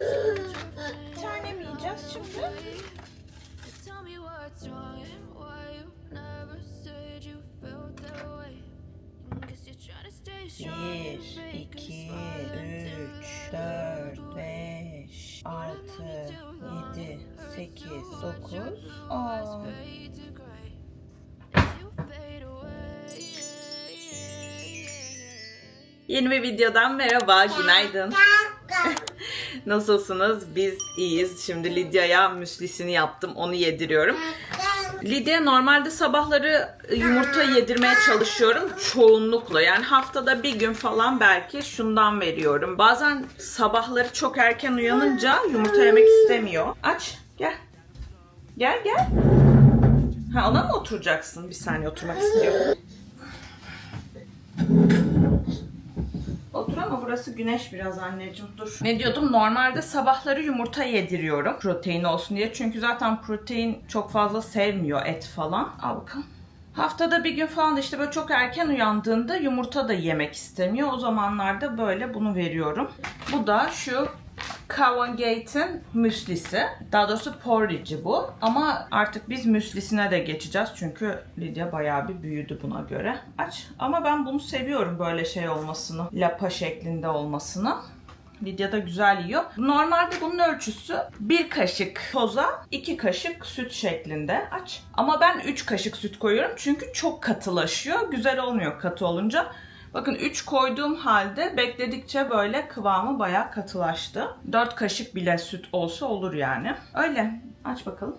Bir tane mi yiyeceğiz şimdi? Bir, iki, üç, dört, beş, altı, yedi, sekiz, dokuz, on. Yeni bir videodan merhaba, günaydın. Nasılsınız? Biz iyiyiz. Şimdi Lidya'ya müslisini yaptım, onu yediriyorum. Lidya normalde sabahları yumurta yedirmeye çalışıyorum çoğunlukla. Yani haftada bir gün falan belki şundan veriyorum. Bazen sabahları çok erken uyanınca yumurta yemek istemiyor. Aç, gel. Gel gel. Ha ona mı oturacaksın? Bir saniye oturmak istiyor. Otur ama burası güneş biraz anneciğim dur. Ne diyordum? Normalde sabahları yumurta yediriyorum. Protein olsun diye. Çünkü zaten protein çok fazla sevmiyor et falan. Al bakalım. Haftada bir gün falan işte böyle çok erken uyandığında yumurta da yemek istemiyor. O zamanlarda böyle bunu veriyorum. Bu da şu Cowan Gate'in müslisi. Daha doğrusu porridge'i bu. Ama artık biz müslisine de geçeceğiz. Çünkü Lydia bayağı bir büyüdü buna göre. Aç. Ama ben bunu seviyorum böyle şey olmasını. Lapa şeklinde olmasını. Lidya da güzel yiyor. Normalde bunun ölçüsü bir kaşık toza, iki kaşık süt şeklinde. Aç. Ama ben 3 kaşık süt koyuyorum çünkü çok katılaşıyor. Güzel olmuyor katı olunca. Bakın 3 koyduğum halde bekledikçe böyle kıvamı bayağı katılaştı. 4 kaşık bile süt olsa olur yani. Öyle. Aç bakalım.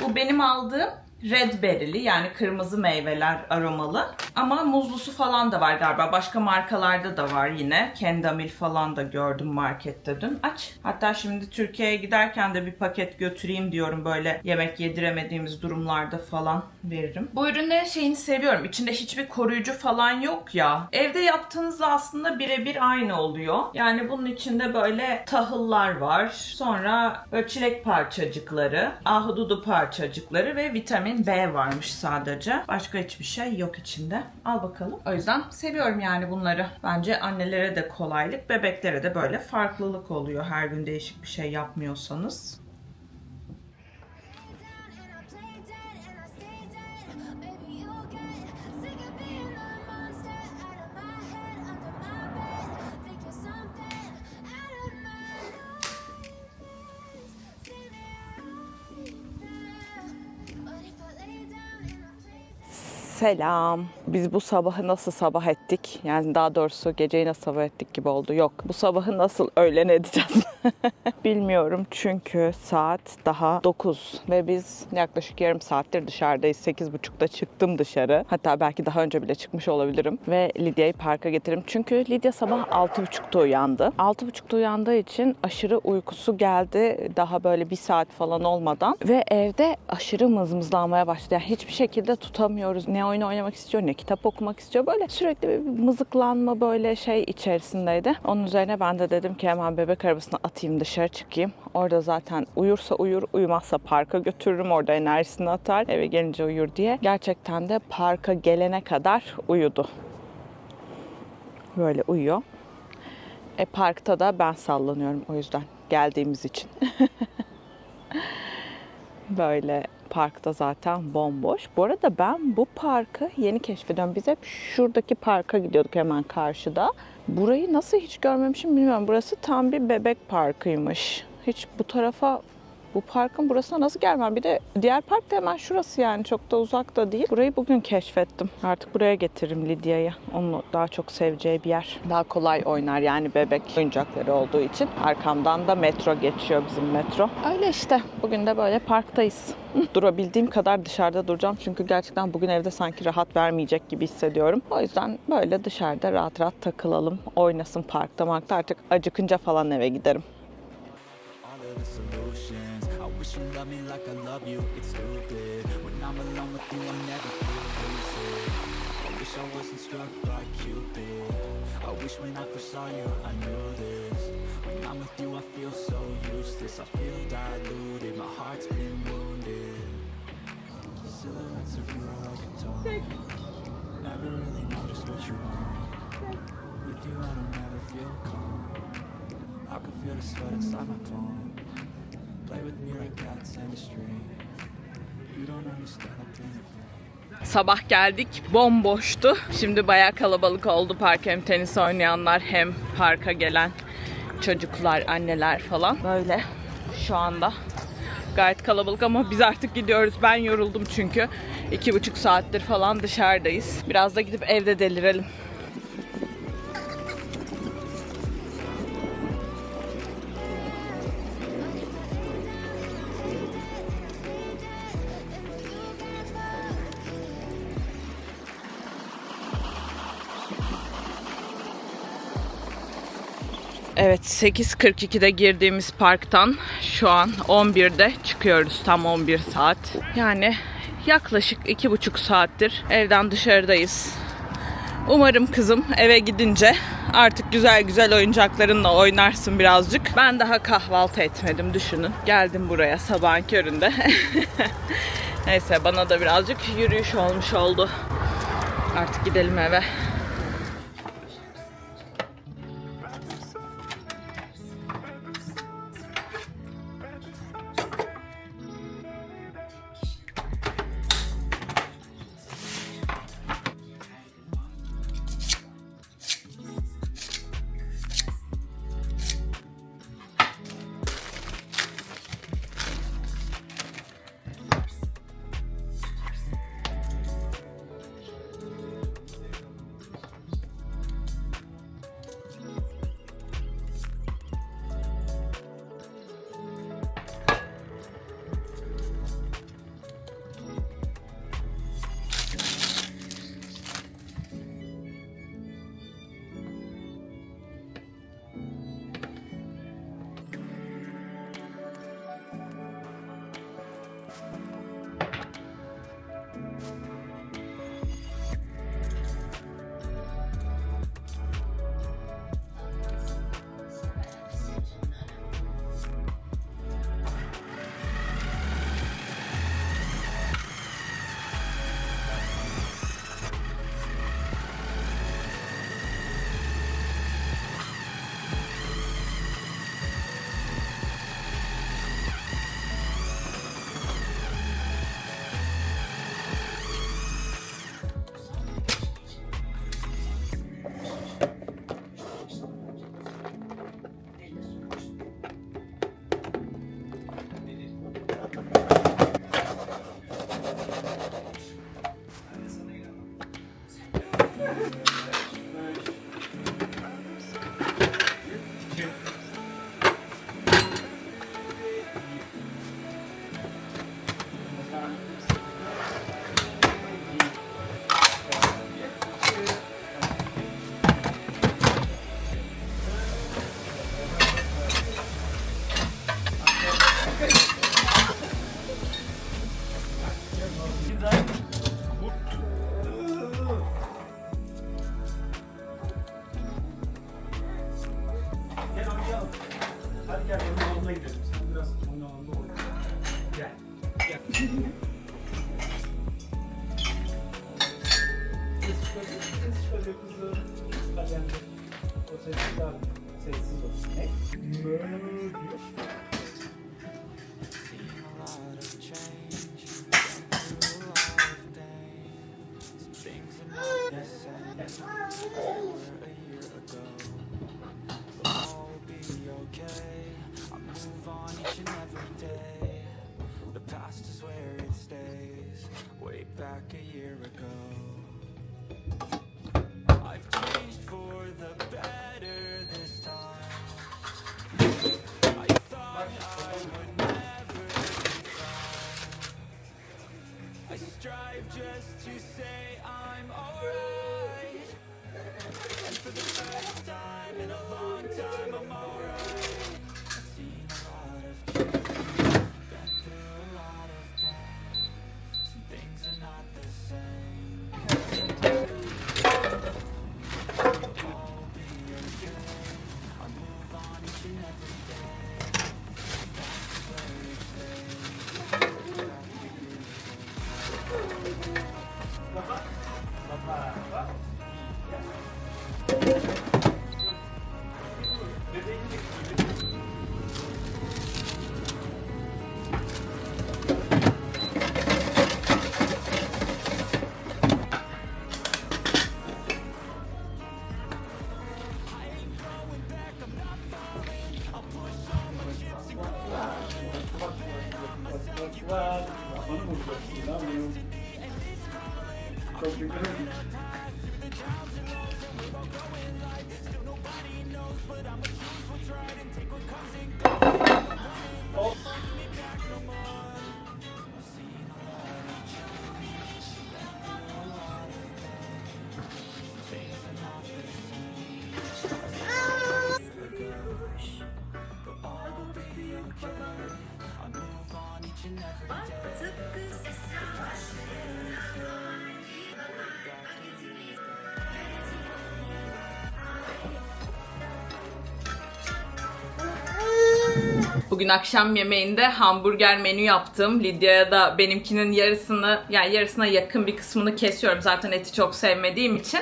Bu benim aldığım red berry'li yani kırmızı meyveler aromalı. Ama muzlusu falan da var galiba. Başka markalarda da var yine. Kendamil falan da gördüm markette dün. Aç. Hatta şimdi Türkiye'ye giderken de bir paket götüreyim diyorum böyle yemek yediremediğimiz durumlarda falan veririm. Bu ürünlerin şeyini seviyorum. İçinde hiçbir koruyucu falan yok ya. Evde yaptığınızda aslında birebir aynı oluyor. Yani bunun içinde böyle tahıllar var. Sonra böyle çilek parçacıkları, ahududu parçacıkları ve vitamin B varmış sadece. Başka hiçbir şey yok içinde. Al bakalım. O yüzden seviyorum yani bunları. Bence annelere de kolaylık, bebeklere de böyle farklılık oluyor her gün değişik bir şey yapmıyorsanız. Selam. Biz bu sabahı nasıl sabah ettik? Yani daha doğrusu geceyi nasıl sabah ettik gibi oldu. Yok. Bu sabahı nasıl öğlen edeceğiz? Bilmiyorum çünkü saat daha 9 ve biz yaklaşık yarım saattir dışarıdayız. 8.30'da çıktım dışarı. Hatta belki daha önce bile çıkmış olabilirim. Ve Lidya'yı parka getirdim. Çünkü Lidya sabah 6.30'da uyandı. 6.30'da uyandığı için aşırı uykusu geldi. Daha böyle bir saat falan olmadan. Ve evde aşırı mızmızlanmaya başladı. Yani hiçbir şekilde tutamıyoruz. Ne oyun oynamak istiyor ne kitap okumak istiyor. Böyle sürekli bir mızıklanma böyle şey içerisindeydi. Onun üzerine ben de dedim ki hemen bebek arabasına atayım dışarı çıkayım. Orada zaten uyursa uyur, uyumazsa parka götürürüm. Orada enerjisini atar. Eve gelince uyur diye. Gerçekten de parka gelene kadar uyudu. Böyle uyuyor. E parkta da ben sallanıyorum o yüzden geldiğimiz için. Böyle parkta zaten bomboş. Bu arada ben bu parkı yeni keşfediyorum. Biz hep şuradaki parka gidiyorduk hemen karşıda. Burayı nasıl hiç görmemişim bilmiyorum. Burası tam bir bebek parkıymış. Hiç bu tarafa bu parkın burasına nasıl gelmem? Bir de diğer park da hemen şurası yani çok da uzak da değil. Burayı bugün keşfettim. Artık buraya getiririm Lidya'yı. Onu daha çok seveceği bir yer. Daha kolay oynar yani bebek oyuncakları olduğu için. Arkamdan da metro geçiyor bizim metro. Öyle işte. Bugün de böyle parktayız. Durabildiğim kadar dışarıda duracağım. Çünkü gerçekten bugün evde sanki rahat vermeyecek gibi hissediyorum. O yüzden böyle dışarıda rahat rahat takılalım. Oynasın parkta markta. Artık acıkınca falan eve giderim. Wish you loved me like I love you. It's stupid when I'm alone with you. I never feel lucid. I wish I wasn't struck by Cupid. I wish when I first saw you, I knew this. When I'm with you, I feel so useless. I feel diluted. My heart's been wounded. Silhouettes of you are like a taunt. Never really know just what you want. With you, I don't ever feel calm. I can feel the sweat inside my palm. Sabah geldik bomboştu. Şimdi bayağı kalabalık oldu park hem tenis oynayanlar hem parka gelen çocuklar, anneler falan. Böyle şu anda gayet kalabalık ama biz artık gidiyoruz. Ben yoruldum çünkü. iki buçuk saattir falan dışarıdayız. Biraz da gidip evde delirelim. Evet 8.42'de girdiğimiz parktan şu an 11'de çıkıyoruz tam 11 saat. Yani yaklaşık iki buçuk saattir evden dışarıdayız. Umarım kızım eve gidince artık güzel güzel oyuncaklarınla oynarsın birazcık. Ben daha kahvaltı etmedim düşünün. Geldim buraya sabahın köründe. Neyse bana da birazcık yürüyüş olmuş oldu. Artık gidelim eve. Back a year ago. Bugün akşam yemeğinde hamburger menü yaptım. Lidya'ya da benimkinin yarısını, yani yarısına yakın bir kısmını kesiyorum. Zaten eti çok sevmediğim için.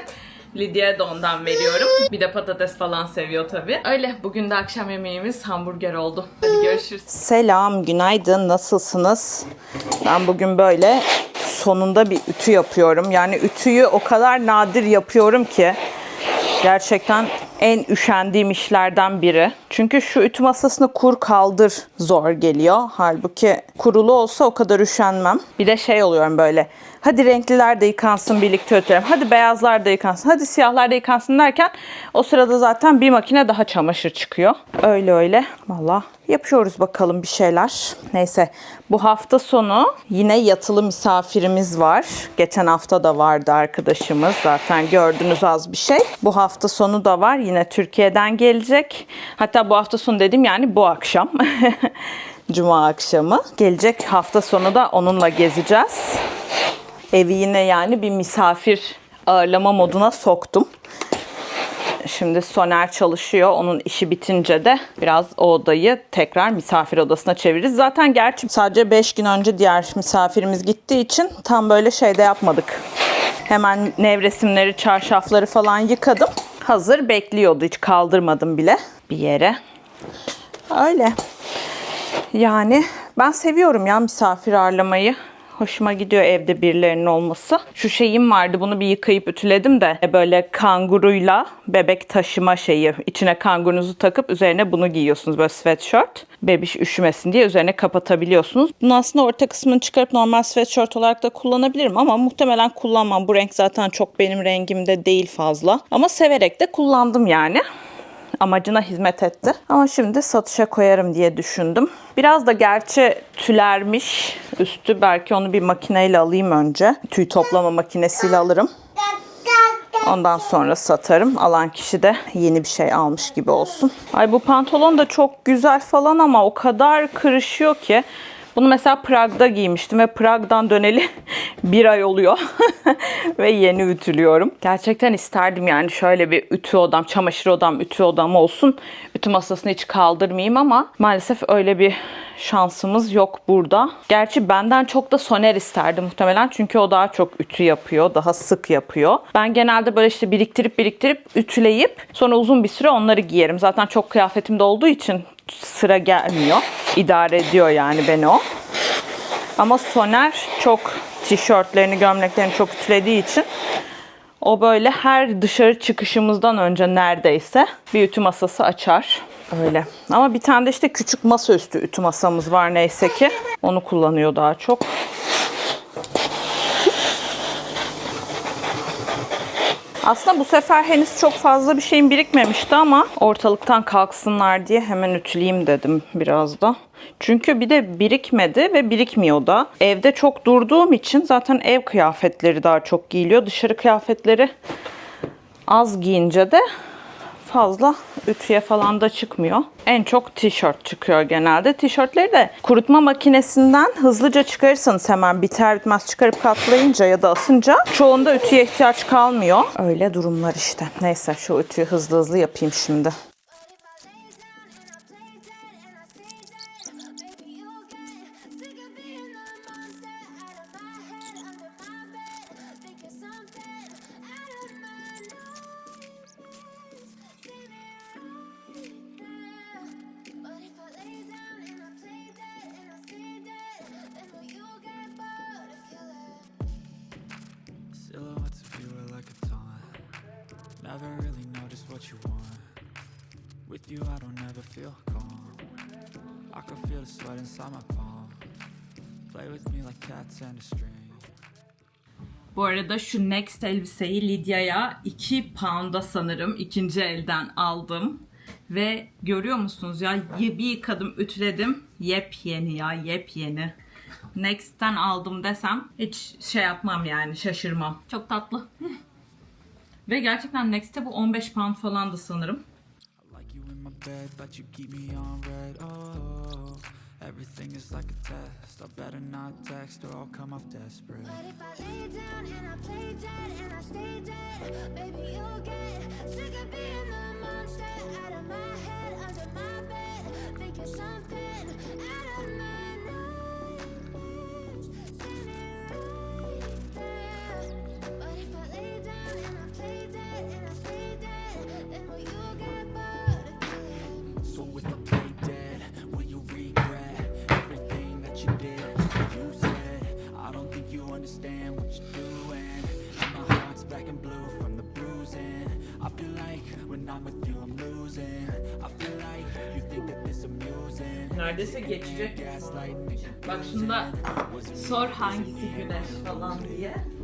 Lidya'ya da ondan veriyorum. Bir de patates falan seviyor tabii. Öyle bugün de akşam yemeğimiz hamburger oldu. Hadi görüşürüz. Selam, günaydın. Nasılsınız? Ben bugün böyle sonunda bir ütü yapıyorum. Yani ütüyü o kadar nadir yapıyorum ki Gerçekten en üşendiğim işlerden biri. Çünkü şu ütü masasını kur kaldır zor geliyor. Halbuki kurulu olsa o kadar üşenmem. Bir de şey oluyorum böyle. Hadi renkliler de yıkansın birlikte öterim. Hadi beyazlar da yıkansın. Hadi siyahlar da yıkansın derken o sırada zaten bir makine daha çamaşır çıkıyor. Öyle öyle. Valla yapıyoruz bakalım bir şeyler. Neyse bu hafta sonu yine yatılı misafirimiz var. Geçen hafta da vardı arkadaşımız. Zaten gördünüz az bir şey. Bu hafta sonu da var. Yine Türkiye'den gelecek. Hatta bu hafta sonu dedim yani bu akşam. Cuma akşamı. Gelecek hafta sonu da onunla gezeceğiz. Evi yine yani bir misafir ağırlama moduna soktum. Şimdi Soner çalışıyor. Onun işi bitince de biraz o odayı tekrar misafir odasına çeviririz. Zaten gerçi sadece 5 gün önce diğer misafirimiz gittiği için tam böyle şey de yapmadık. Hemen nevresimleri, çarşafları falan yıkadım. Hazır bekliyordu. Hiç kaldırmadım bile bir yere. Öyle. Yani ben seviyorum ya misafir ağırlamayı. Hoşuma gidiyor evde birilerinin olması. Şu şeyim vardı bunu bir yıkayıp ütüledim de böyle kanguruyla bebek taşıma şeyi. İçine kangurunuzu takıp üzerine bunu giyiyorsunuz böyle sweatshirt. Bebiş üşümesin diye üzerine kapatabiliyorsunuz. Bunu aslında orta kısmını çıkarıp normal sweatshirt olarak da kullanabilirim ama muhtemelen kullanmam. Bu renk zaten çok benim rengimde değil fazla. Ama severek de kullandım yani amacına hizmet etti. Ama şimdi satışa koyarım diye düşündüm. Biraz da gerçi tülermiş üstü. Belki onu bir makineyle alayım önce. Tüy toplama makinesiyle alırım. Ondan sonra satarım. Alan kişi de yeni bir şey almış gibi olsun. Ay bu pantolon da çok güzel falan ama o kadar kırışıyor ki. Bunu mesela Prag'da giymiştim ve Prag'dan döneli bir ay oluyor. ve yeni ütülüyorum. Gerçekten isterdim yani şöyle bir ütü odam, çamaşır odam, ütü odam olsun. Ütü masasını hiç kaldırmayayım ama maalesef öyle bir şansımız yok burada. Gerçi benden çok da Soner isterdi muhtemelen. Çünkü o daha çok ütü yapıyor. Daha sık yapıyor. Ben genelde böyle işte biriktirip biriktirip ütüleyip sonra uzun bir süre onları giyerim. Zaten çok kıyafetimde olduğu için sıra gelmiyor. İdare ediyor yani beni o. Ama Soner çok tişörtlerini, gömleklerini çok ütülediği için o böyle her dışarı çıkışımızdan önce neredeyse bir ütü masası açar. Öyle. Ama bir tane de işte küçük masaüstü ütü masamız var neyse ki. Onu kullanıyor daha çok. Aslında bu sefer henüz çok fazla bir şeyim birikmemişti ama ortalıktan kalksınlar diye hemen ütüleyeyim dedim biraz da. Çünkü bir de birikmedi ve birikmiyor da. Evde çok durduğum için zaten ev kıyafetleri daha çok giyiliyor. Dışarı kıyafetleri az giyince de fazla ütüye falan da çıkmıyor. En çok tişört çıkıyor genelde. Tişörtleri de kurutma makinesinden hızlıca çıkarırsanız hemen biter bitmez çıkarıp katlayınca ya da asınca çoğunda ütüye ihtiyaç kalmıyor. Öyle durumlar işte. Neyse şu ütüyü hızlı hızlı yapayım şimdi. I ever feel the sweat inside my palm Play with me like cats and a string. Bu arada şu Next elbiseyi Lidya'ya 2 pound'a sanırım ikinci elden aldım. Ve görüyor musunuz ya bir yıkadım ütüledim yepyeni ya yepyeni. Next'ten aldım desem hiç şey yapmam yani şaşırmam. Çok tatlı. Ve gerçekten Next'te bu 15 pound falandı sanırım. Bed, but you keep me on red. Oh, everything is like a test. I better not text or I'll come off desperate. But if I lay down and I play dead and I stay dead, baby, you'll get sick of being the monster out of my head, under my bed. Think you're something out of my nightmares. Standing right there. But if I lay down and I play dead and I stay dead, then will you get bored Neredeyse geçecek. Bak şunda sor hangisi güneş falan diye.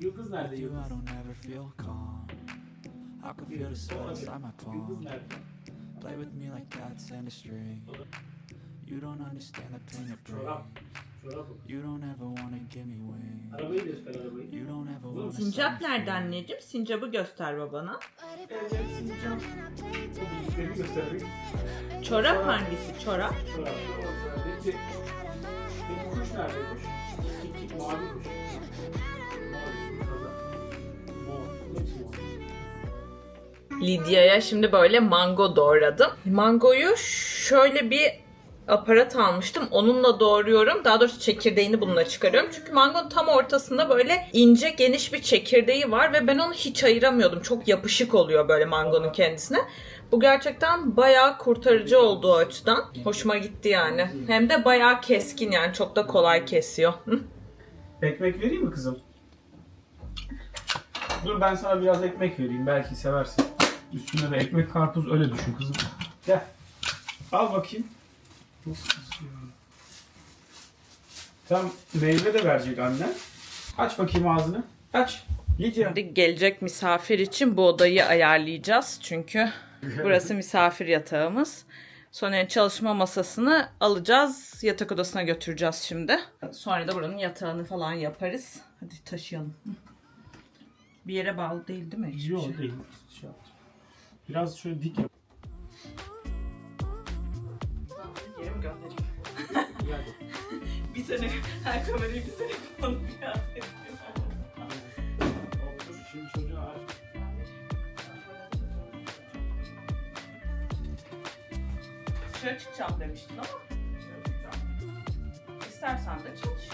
Yıldız nerede With you, Yıldız? I don't ever feel calm. I can feel the sweat inside my Yıldız palm. nerede? Play with me like cats and a string. You don't understand the pain it brings. You don't ever wanna give me wings. Arabayı göster arabayı. You don't ever wanna Sincap nerede anneciğim? Sincap'ı göster babana. Evet, sincap. bilgileri göstererek. Çorap hangisi? Çorap. Çorap. Peki, peki kuş nerede kuş? Mavi kuş. Lidya'ya şimdi böyle mango doğradım. Mangoyu şöyle bir aparat almıştım. Onunla doğruyorum. Daha doğrusu çekirdeğini bununla çıkarıyorum. Çünkü mangonun tam ortasında böyle ince geniş bir çekirdeği var ve ben onu hiç ayıramıyordum. Çok yapışık oluyor böyle mangonun kendisine. Bu gerçekten bayağı kurtarıcı olduğu açıdan. Hoşuma gitti yani. Hem de bayağı keskin yani çok da kolay kesiyor. Ekmek vereyim mi kızım? Dur ben sana biraz ekmek vereyim. Belki seversin. Üstüne de ekmek karpuz öyle düşün kızım. Gel. Al bakayım. Nasıl kızıyor? Tam meyve de verecek annen. Aç bakayım ağzını. Aç. Lidya. Şimdi gelecek misafir için bu odayı ayarlayacağız. Çünkü burası misafir yatağımız. Sonra çalışma masasını alacağız. Yatak odasına götüreceğiz şimdi. Sonra da buranın yatağını falan yaparız. Hadi taşıyalım. Bir yere bağlı değil değil mi? Yok şey. değil. Biraz şöyle dik yap. Geri mi göndereyim? Yani. Bir sene her kamerayı bir sene kullanıp Dışarı çıkacağım demiştin ama. İstersen de çalış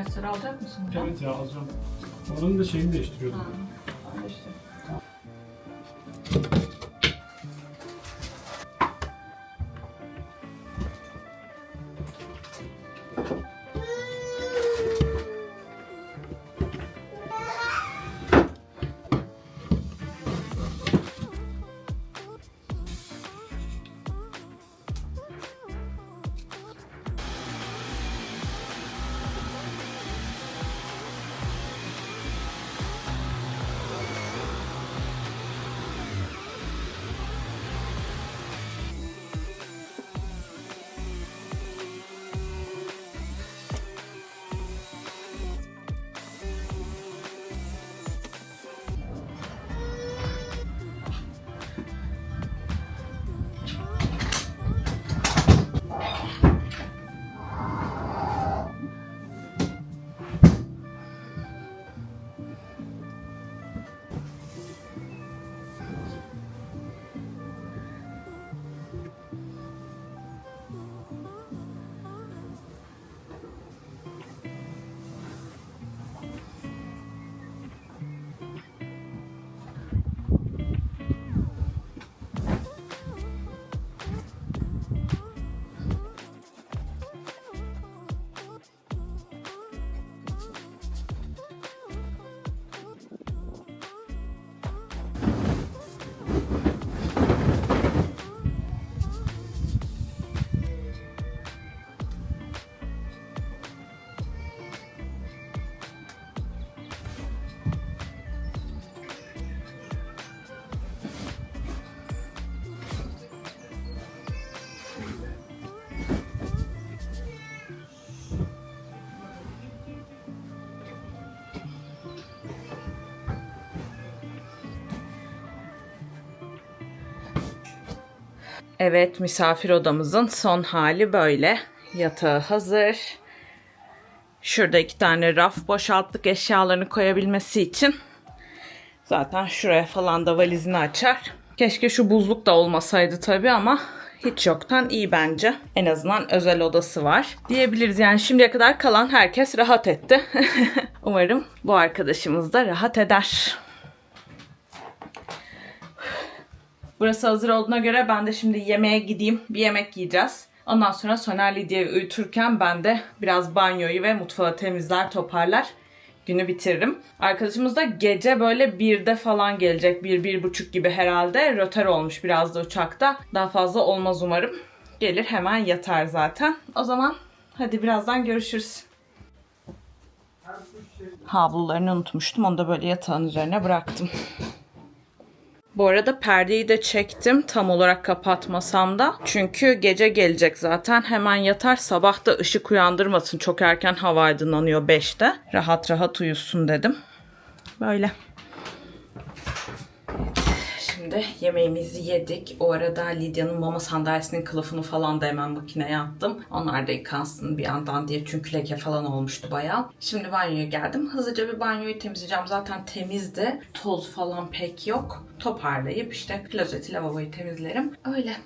ilaçları alacak mısın? hocam? Evet ya alacağım. Onun da şeyini değiştiriyordum. Anlaştık. Evet misafir odamızın son hali böyle. Yatağı hazır. Şurada iki tane raf boşalttık eşyalarını koyabilmesi için. Zaten şuraya falan da valizini açar. Keşke şu buzluk da olmasaydı tabii ama hiç yoktan iyi bence. En azından özel odası var. Diyebiliriz yani şimdiye kadar kalan herkes rahat etti. Umarım bu arkadaşımız da rahat eder. Burası hazır olduğuna göre ben de şimdi yemeğe gideyim. Bir yemek yiyeceğiz. Ondan sonra Soner Lidya'yı uyuturken ben de biraz banyoyu ve mutfağı temizler toparlar. Günü bitiririm. Arkadaşımız da gece böyle birde falan gelecek. Bir, bir buçuk gibi herhalde. Röter olmuş biraz da uçakta. Daha fazla olmaz umarım. Gelir hemen yatar zaten. O zaman hadi birazdan görüşürüz. Havlularını unutmuştum. Onu da böyle yatağın üzerine bıraktım. Bu arada perdeyi de çektim tam olarak kapatmasam da. Çünkü gece gelecek zaten. Hemen yatar sabah da ışık uyandırmasın. Çok erken hava aydınlanıyor 5'te. Rahat rahat uyusun dedim. Böyle. Şimdi yemeğimizi yedik. O arada Lidya'nın mama sandalyesinin kılıfını falan da hemen makineye attım. Onlar da yıkansın bir yandan diye çünkü leke falan olmuştu bayağı. Şimdi banyoya geldim. Hızlıca bir banyoyu temizleyeceğim. Zaten temizdi. Toz falan pek yok. Toparlayıp işte klozeti, lavaboyu temizlerim. Öyle.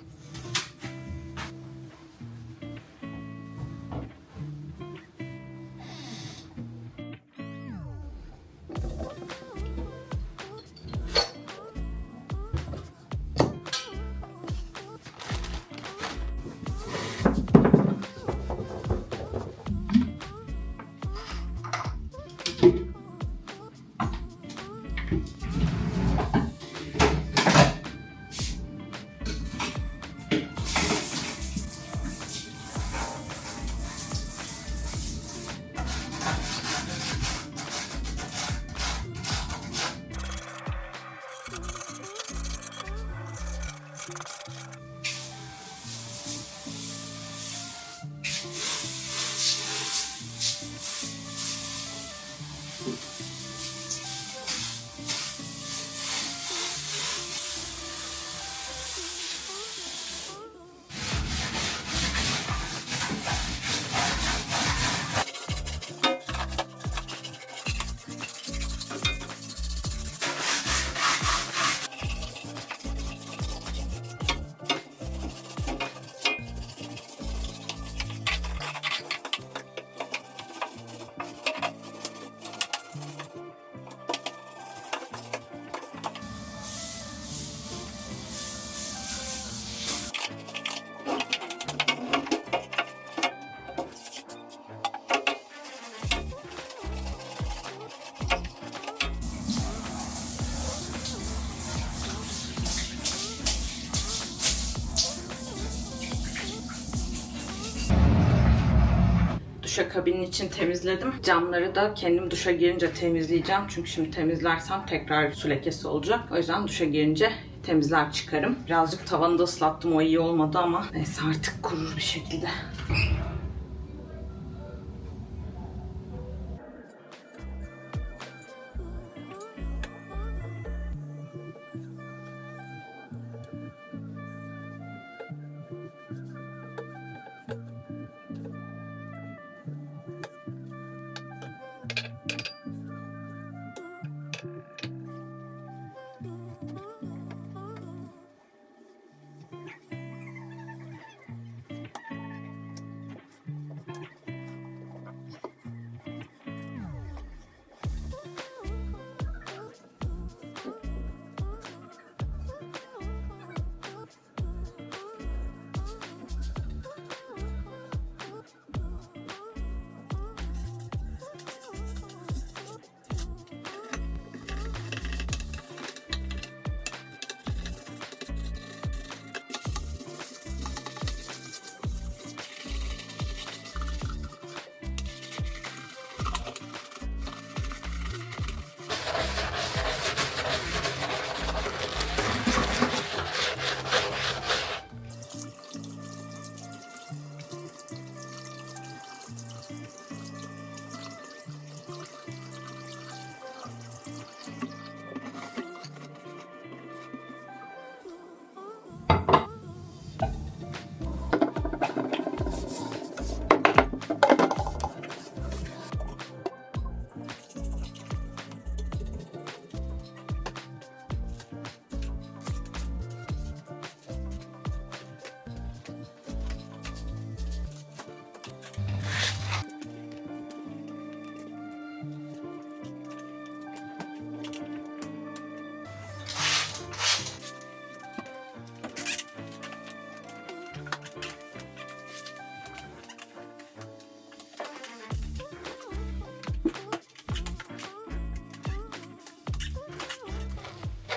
Duşakabinin için temizledim. Camları da kendim duşa girince temizleyeceğim. Çünkü şimdi temizlersem tekrar su lekesi olacak. O yüzden duşa girince temizler çıkarım. Birazcık tavanı da ıslattım. O iyi olmadı ama neyse artık kurur bir şekilde.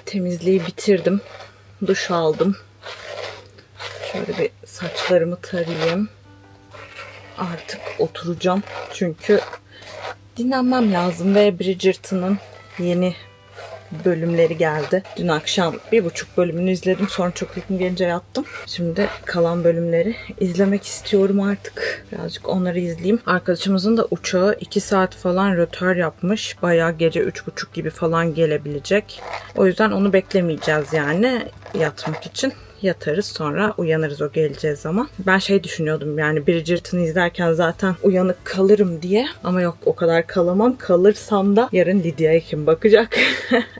Temizliği bitirdim. Duş aldım. Şöyle bir saçlarımı tarayayım. Artık oturacağım. Çünkü dinlenmem lazım ve Bridgerton'ın yeni bölümleri geldi. Dün akşam bir buçuk bölümünü izledim. Sonra çok uykum gelince yattım. Şimdi kalan bölümleri izlemek istiyorum artık. Birazcık onları izleyeyim. Arkadaşımızın da uçağı 2 saat falan rötar yapmış. Bayağı gece üç buçuk gibi falan gelebilecek. O yüzden onu beklemeyeceğiz yani yatmak için yatarız sonra uyanırız o geleceği zaman. Ben şey düşünüyordum yani Bridgerton'ı izlerken zaten uyanık kalırım diye. Ama yok o kadar kalamam. Kalırsam da yarın Lidya'ya kim bakacak?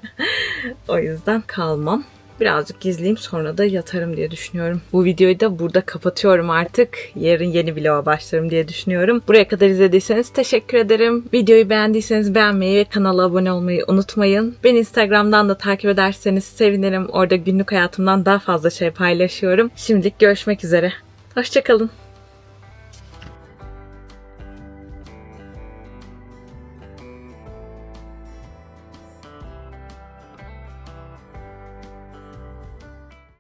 o yüzden kalmam. Birazcık izleyeyim sonra da yatarım diye düşünüyorum. Bu videoyu da burada kapatıyorum artık. Yarın yeni vloga başlarım diye düşünüyorum. Buraya kadar izlediyseniz teşekkür ederim. Videoyu beğendiyseniz beğenmeyi ve kanala abone olmayı unutmayın. Beni Instagram'dan da takip ederseniz sevinirim. Orada günlük hayatımdan daha fazla şey paylaşıyorum. Şimdilik görüşmek üzere. Hoşçakalın.